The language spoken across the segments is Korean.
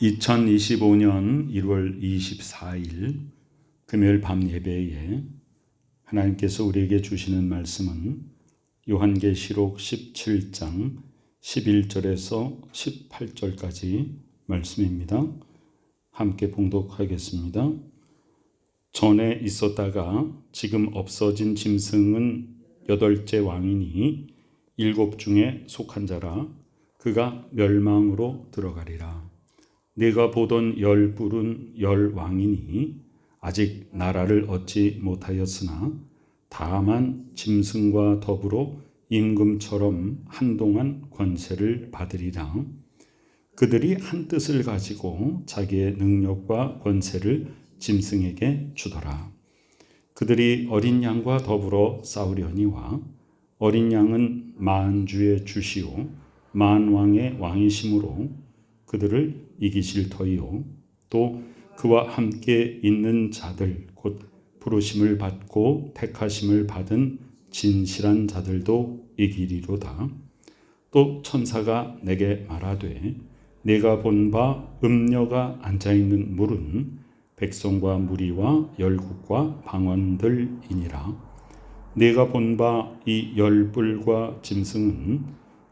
2025년 1월 24일 금요일 밤 예배에 하나님께서 우리에게 주시는 말씀은 요한계시록 17장 11절에서 18절까지 말씀입니다. 함께 봉독하겠습니다. 전에 있었다가 지금 없어진 짐승은 여덟째 왕이니 일곱 중에 속한 자라 그가 멸망으로 들어가리라. 내가 보던 열 뿔은 열 왕이니 아직 나라를 얻지 못하였으나 다만 짐승과 더불어 임금처럼 한동안 권세를 받으리라. 그들이 한 뜻을 가지고 자기의 능력과 권세를 짐승에게 주더라. 그들이 어린 양과 더불어 싸우려니와 어린 양은 만주의 주시오 만왕의 왕이심으로 그들을 이기실 터이요 또 그와 함께 있는 자들 곧 부르심을 받고 택하심을 받은 진실한 자들도 이기리로다. 또 천사가 내게 말하되 내가 본 바 음녀가 앉아 있는 물은 백성과 무리와 열국과 방언들이니라. 내가 본 바 이 열불과 짐승은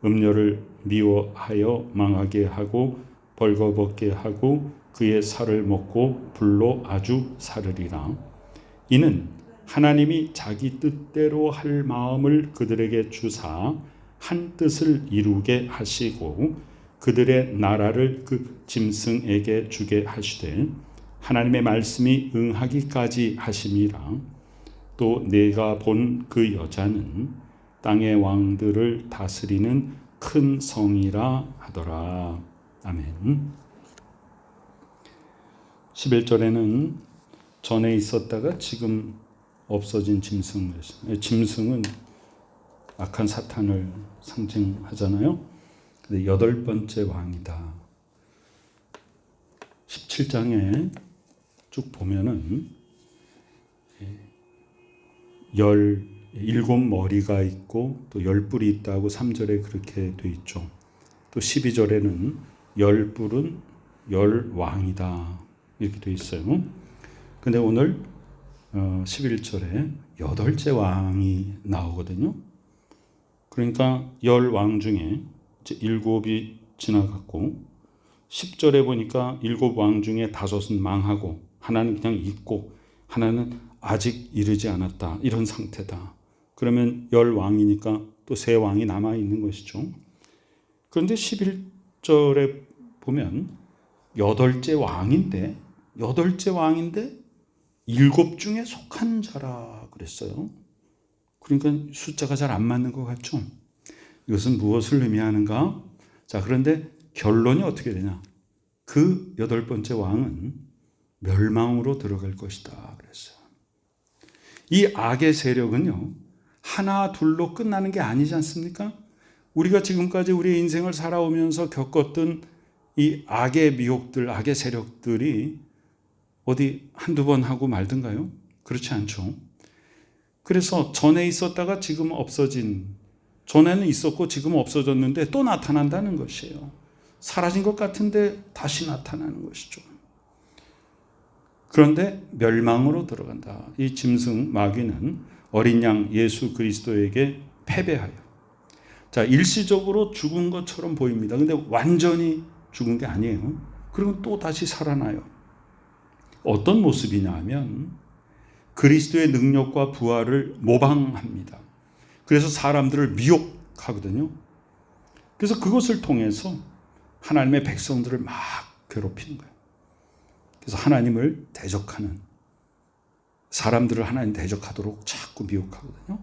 음녀를 미워하여 망하게 하고 벌거벗게 하고 그의 살을 먹고 불로 아주 사르리라. 이는 하나님이 자기 뜻대로 할 마음을 그들에게 주사 한 뜻을 이루게 하시고 그들의 나라를 그 짐승에게 주게 하시되 하나님의 말씀이 응하기까지 하심이라. 또 내가 본 그 여자는 땅의 왕들을 다스리는 큰 성이라 하더라. 아멘. 11절에는 전에 있었다가 지금 없어진 짐승. 짐승은 악한 사탄을 상징하잖아요. 근데 여덟 번째 왕이다. 17장에 쭉 보면은 열 일곱 머리가 있고 또 열 뿔이 있다고 3절에 그렇게 돼 있죠. 또 12절에는 열 뿔은 열 왕이다. 이렇게 돼 있어요. 근데 오늘 11절에 여덟째 왕이 나오거든요. 그러니까 열 왕 중에 일곱이 지나갔고 10절에 보니까 일곱 왕 중에 다섯은 망하고 하나는 그냥 있고 하나는 아직 이르지 않았다. 이런 상태다. 그러면 열 왕이니까 또 세 왕이 남아 있는 것이죠. 그런데 11 절에 보면 여덟째 왕인데 여덟째 왕인데 일곱 중에 속한 자라 그랬어요. 그러니까 숫자가 잘 안 맞는 것 같죠. 이것은 무엇을 의미하는가? 자, 그런데 결론이 어떻게 되냐? 그 여덟 번째 왕은 멸망으로 들어갈 것이다. 그랬어요. 이 악의 세력은요, 하나, 둘로 끝나는 게 아니지 않습니까? 우리가 지금까지 우리의 인생을 살아오면서 겪었던 이 악의 미혹들, 악의 세력들이 어디 한두 번 하고 말든가요? 그렇지 않죠. 그래서 전에 있었다가 지금 없어진, 전에는 있었고 지금 없어졌는데 또 나타난다는 것이에요. 사라진 것 같은데 다시 나타나는 것이죠. 그런데 멸망으로 들어간다. 이 짐승 마귀는 어린 양 예수 그리스도에게 패배하여. 자, 일시적으로 죽은 것처럼 보입니다. 근데 완전히 죽은 게 아니에요. 그리고 또 다시 살아나요. 어떤 모습이냐 하면 그리스도의 능력과 부활을 모방합니다. 그래서 사람들을 미혹하거든요. 그래서 그것을 통해서 하나님의 백성들을 막 괴롭히는 거예요. 그래서 하나님을 대적하는 사람들을 하나님 대적하도록 자꾸 미혹하거든요.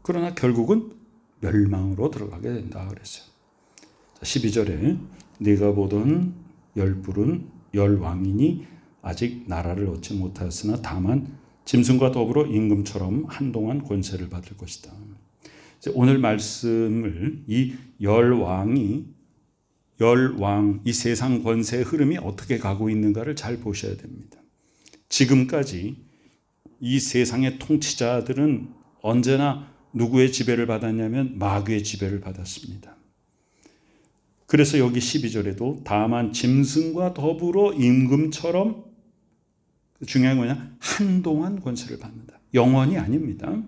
그러나 결국은 멸망으로 들어가게 된다 그랬어요. 12절에 네가 보던 열불은 열 왕이니 아직 나라를 얻지 못하였으나 다만 짐승과 더불어 임금처럼 한동안 권세를 받을 것이다. 오늘 말씀을 이 열 왕이 열 왕, 이 세상 권세의 흐름이 어떻게 가고 있는가를 잘 보셔야 됩니다. 지금까지 이 세상의 통치자들은 언제나 누구의 지배를 받았냐면 마귀의 지배를 받았습니다. 그래서 여기 12절에도 다만 짐승과 더불어 임금처럼 중요한 건 뭐냐? 한동안 권세를 받는다. 영원히 아닙니다.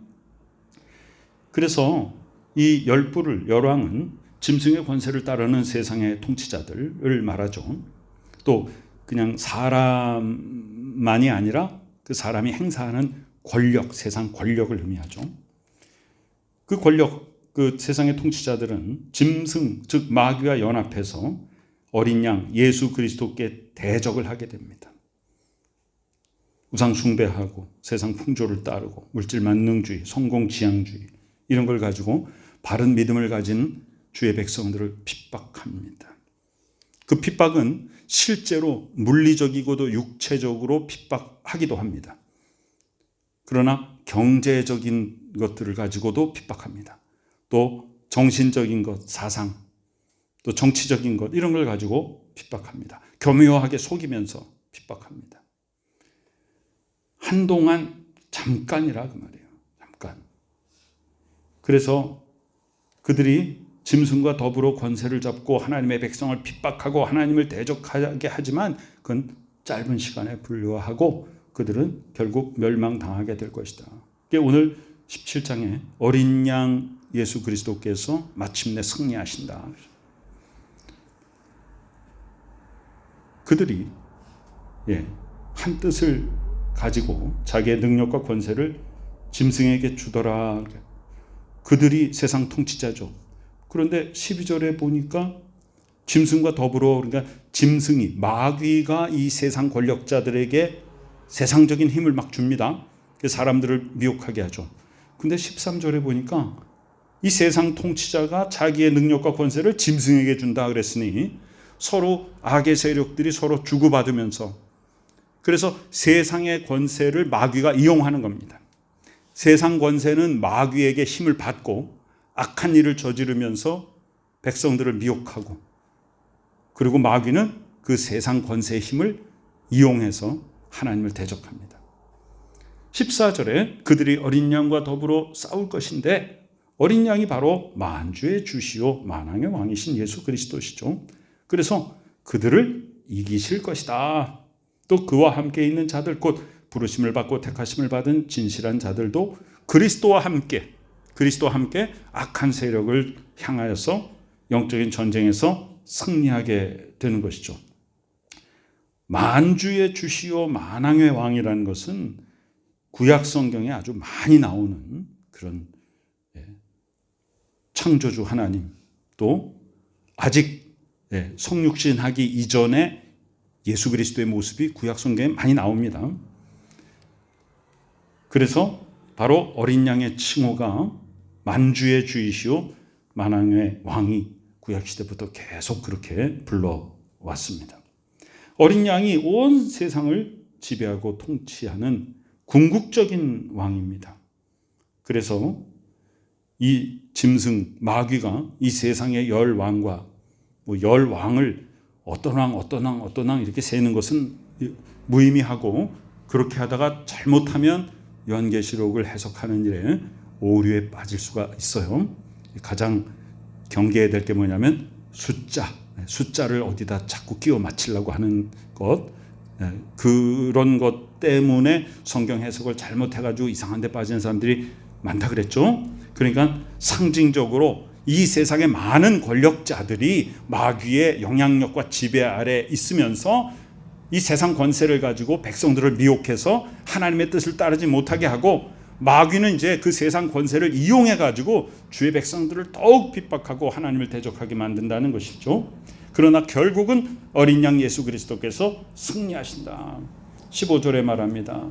그래서 이 열부를 열왕은 짐승의 권세를 따르는 세상의 통치자들을 말하죠. 또 그냥 사람만이 아니라 그 사람이 행사하는 권력, 세상 권력을 의미하죠. 그 권력, 그 세상의 통치자들은 짐승, 즉 마귀와 연합해서 어린 양 예수 그리스도께 대적을 하게 됩니다. 우상 숭배하고 세상 풍조를 따르고 물질 만능주의, 성공 지향주의 이런 걸 가지고 바른 믿음을 가진 주의 백성들을 핍박합니다. 그 핍박은 실제로 물리적이고도 육체적으로 핍박하기도 합니다. 그러나 경제적인 것들을 가지고도 핍박합니다. 또 정신적인 것, 사상, 또 정치적인 것 이런 걸 가지고 핍박합니다. 교묘하게 속이면서 핍박합니다. 한동안 잠깐이라 그 말이에요. 잠깐. 그래서 그들이 짐승과 더불어 권세를 잡고 하나님의 백성을 핍박하고 하나님을 대적하게 하지만 그건 짧은 시간에 불료하고 그들은 결국 멸망당하게 될 것이다. 오늘 17장에 어린 양 예수 그리스도께서 마침내 승리하신다. 그들이 예, 한 뜻을 가지고 자기의 능력과 권세를 짐승에게 주더라. 그들이 세상 통치자죠. 그런데 12절에 보니까 짐승과 더불어 그러니까 짐승이 마귀가 이 세상 권력자들에게 세상적인 힘을 막 줍니다. 사람들을 미혹하게 하죠. 근데 13절에 보니까 이 세상 통치자가 자기의 능력과 권세를 짐승에게 준다 그랬으니 서로 악의 세력들이 서로 주고받으면서 그래서 세상의 권세를 마귀가 이용하는 겁니다. 세상 권세는 마귀에게 힘을 받고 악한 일을 저지르면서 백성들을 미혹하고 그리고 마귀는 그 세상 권세의 힘을 이용해서 하나님을 대적합니다. 14절에 그들이 어린 양과 더불어 싸울 것인데 어린 양이 바로 만주의 주시오 만왕의 왕이신 예수 그리스도시죠. 그래서 그들을 이기실 것이다. 또 그와 함께 있는 자들 곧 부르심을 받고 택하심을 받은 진실한 자들도 그리스도와 함께 그리스도와 함께 악한 세력을 향하여서 영적인 전쟁에서 승리하게 되는 것이죠. 만주의 주시오 만왕의 왕이라는 것은 구약 성경에 아주 많이 나오는 그런 예, 창조주 하나님 또 아직 예, 성육신하기 이전에 예수 그리스도의 모습이 구약 성경에 많이 나옵니다. 그래서 바로 어린 양의 칭호가 만주의 주이시오 만왕의 왕이 구약 시대부터 계속 그렇게 불러왔습니다. 어린 양이 온 세상을 지배하고 통치하는 궁극적인 왕입니다. 그래서 이 짐승 마귀가 이 세상의 열 왕과 뭐 열 왕을 어떤 왕 어떤 왕 어떤 왕 이렇게 세는 것은 무의미하고 그렇게 하다가 잘못하면 연계시록을 해석하는 일에 오류에 빠질 수가 있어요. 가장 경계해야 될 게 뭐냐면 숫자, 숫자를 어디다 자꾸 끼워 맞추려고 하는 것, 예, 그런 것 때문에 성경 해석을 잘못해가지고 이상한 데 빠지는 사람들이 많다 그랬죠. 그러니까 상징적으로 이 세상의 많은 권력자들이 마귀의 영향력과 지배 아래 있으면서 이 세상 권세를 가지고 백성들을 미혹해서 하나님의 뜻을 따르지 못하게 하고 마귀는 이제 그 세상 권세를 이용해 가지고 주의 백성들을 더욱 핍박하고 하나님을 대적하게 만든다는 것이죠. 그러나 결국은 어린 양 예수 그리스도께서 승리하신다. 15절에 말합니다.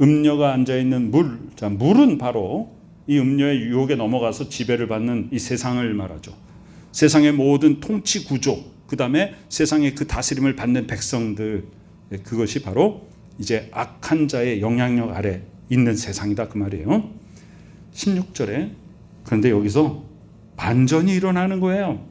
음녀가 앉아 있는 물. 자, 물은 바로 이 음녀의 유혹에 넘어가서 지배를 받는 이 세상을 말하죠. 세상의 모든 통치 구조, 그다음에 세상의 그 다스림을 받는 백성들 예, 그것이 바로 이제 악한 자의 영향력 아래 있는 세상이다 그 말이에요. 16절에 그런데 여기서 반전이 일어나는 거예요.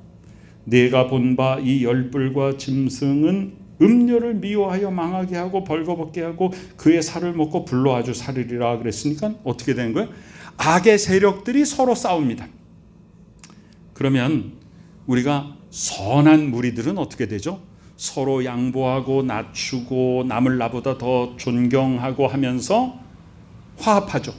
내가 본 바 이 열불과 짐승은 음료를 미워하여 망하게 하고 벌거벗게 하고 그의 살을 먹고 불로 아주 살으리라 그랬으니까 어떻게 되는 거예요? 악의 세력들이 서로 싸웁니다. 그러면 우리가 선한 무리들은 어떻게 되죠? 서로 양보하고 낮추고 남을 나보다 더 존경하고 하면서 화합하죠.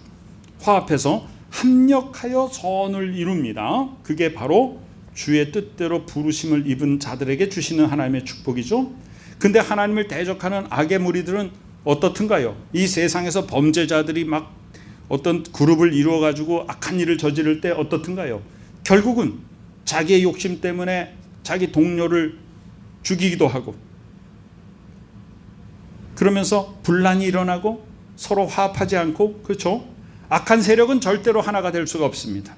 화합해서 합력하여 선을 이룹니다. 그게 바로 주의 뜻대로 부르심을 입은 자들에게 주시는 하나님의 축복이죠. 근데 하나님을 대적하는 악의 무리들은 어떻든가요? 이 세상에서 범죄자들이 막 어떤 그룹을 이루어 가지고 악한 일을 저지를 때 어떻든가요? 결국은 자기의 욕심 때문에 자기 동료를 죽이기도 하고 그러면서 분란이 일어나고 서로 화합하지 않고 그렇죠? 악한 세력은 절대로 하나가 될 수가 없습니다.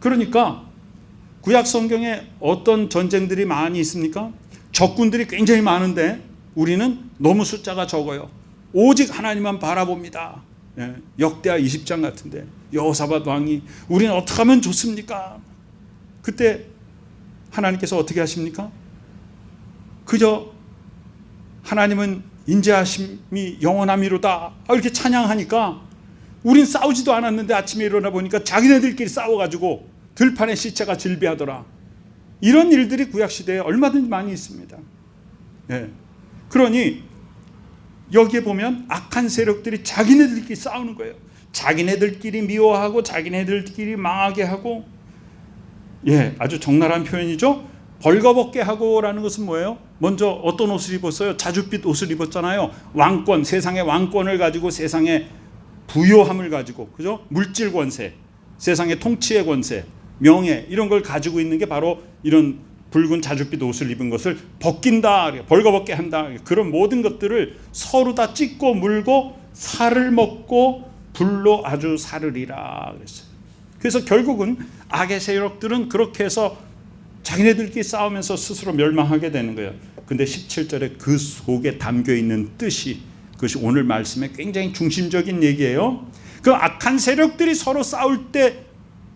그러니까 구약 성경에 어떤 전쟁들이 많이 있습니까? 적군들이 굉장히 많은데 우리는 너무 숫자가 적어요. 오직 하나님만 바라봅니다. 예, 역대하 20장 같은데 여호사밧 왕이 우리는 어떻게 하면 좋습니까? 그때 하나님께서 어떻게 하십니까? 그저 하나님은 인자하심이 영원함이로다 이렇게 찬양하니까 우린 싸우지도 않았는데 아침에 일어나 보니까 자기네들끼리 싸워가지고 들판에 시체가 질비하더라. 이런 일들이 구약 시대에 얼마든지 많이 있습니다. 예. 그러니 여기에 보면 악한 세력들이 자기네들끼리 싸우는 거예요. 자기네들끼리 미워하고 자기네들끼리 망하게 하고 예, 아주 적나라한 표현이죠. 벌거벗게 하고라는 것은 뭐예요? 먼저 어떤 옷을 입었어요? 자줏빛 옷을 입었잖아요. 왕권, 세상의 왕권을 가지고 세상의 부요함을 가지고 그죠? 물질 권세, 세상의 통치의 권세, 명예 이런 걸 가지고 있는 게 바로 이런 붉은 자줏빛 옷을 입은 것을 벗긴다, 벌거벗게 한다. 그런 모든 것들을 서로 다 찢고 물고 살을 먹고 불로 아주 사르리라 그랬어요. 그래서 결국은 악의 세력들은 그렇게 해서 자기네들끼리 싸우면서 스스로 멸망하게 되는 거예요. 근데 17절에 그 속에 담겨 있는 뜻이 그것이 오늘 말씀의 굉장히 중심적인 얘기예요. 그 악한 세력들이 서로 싸울 때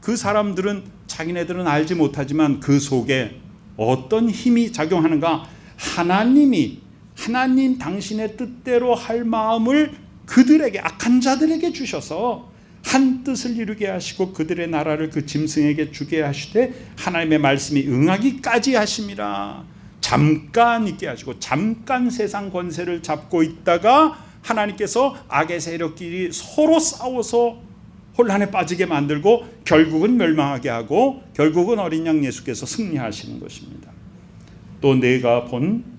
그 사람들은 자기네들은 알지 못하지만 그 속에 어떤 힘이 작용하는가? 하나님이 하나님 당신의 뜻대로 할 마음을 그들에게 악한 자들에게 주셔서 한 뜻을 이루게 하시고 그들의 나라를 그 짐승에게 주게 하시되 하나님의 말씀이 응하기까지 하심이라. 잠깐 있게 하시고 잠깐 세상 권세를 잡고 있다가 하나님께서 악의 세력끼리 서로 싸워서 혼란에 빠지게 만들고 결국은 멸망하게 하고 결국은 어린 양 예수께서 승리하시는 것입니다. 또 내가 본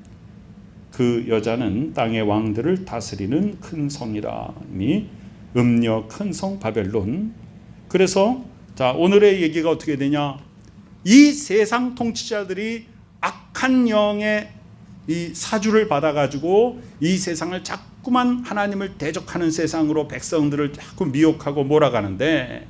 그 여자는 땅의 왕들을 다스리는 큰 성이라 이 음녀 큰 성 바벨론. 그래서 자 오늘의 얘기가 어떻게 되냐? 이 세상 통치자들이 악한 영의 이 사주를 받아가지고 이 세상을 자꾸 만 하나님을 대적하는 세상으로 백성들을 자꾸 미혹하고 몰아가는데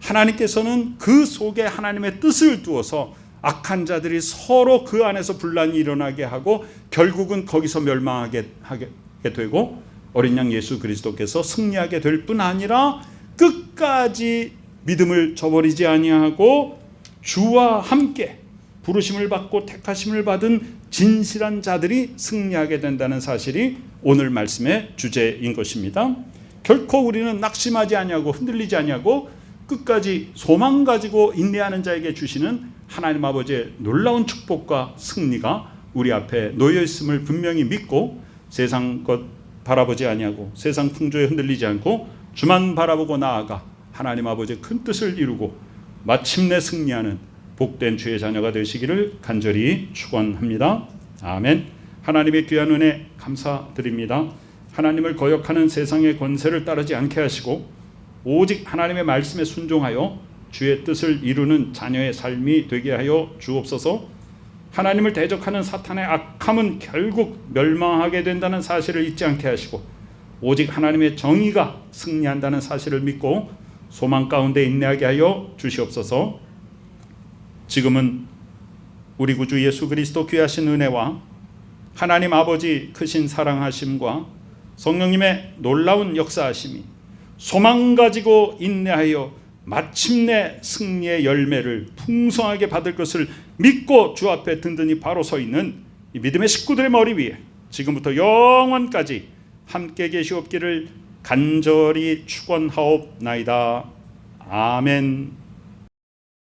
하나님께서는 그 속에 하나님의 뜻을 두어서 악한 자들이 서로 그 안에서 분란이 일어나게 하고 결국은 거기서 멸망하게 하게 되고 어린 양 예수 그리스도께서 승리하게 될 뿐 아니라 끝까지 믿음을 저버리지 아니하고 주와 함께 부르심을 받고 택하심을 받은 진실한 자들이 승리하게 된다는 사실이 오늘 말씀의 주제인 것입니다. 결코 우리는 낙심하지 아니하고 흔들리지 아니하고 끝까지 소망 가지고 인내하는 자에게 주시는 하나님 아버지의 놀라운 축복과 승리가 우리 앞에 놓여 있음을 분명히 믿고 세상 것 바라보지 아니하고 세상 풍조에 흔들리지 않고 주만 바라보고 나아가 하나님 아버지의 큰 뜻을 이루고 마침내 승리하는 복된 주의 자녀가 되시기를 간절히 축원합니다. 아멘. 하나님의 귀한 은혜 감사드립니다. 하나님을 거역하는 세상의 권세를 따르지 않게 하시고 오직 하나님의 말씀에 순종하여 주의 뜻을 이루는 자녀의 삶이 되게 하여 주옵소서. 하나님을 대적하는 사탄의 악함은 결국 멸망하게 된다는 사실을 잊지 않게 하시고 오직 하나님의 정의가 승리한다는 사실을 믿고 소망 가운데 인내하게 하여 주시옵소서. 지금은 우리 구주 예수 그리스도 귀하신 은혜와 하나님 아버지 크신 사랑하심과 성령님의 놀라운 역사하심이 소망 가지고 인내하여 마침내 승리의 열매를 풍성하게 받을 것을 믿고 주 앞에 든든히 바로 서 있는 이 믿음의 식구들의 머리 위에 지금부터 영원까지 함께 계시옵기를 간절히 축원하옵나이다. 아멘.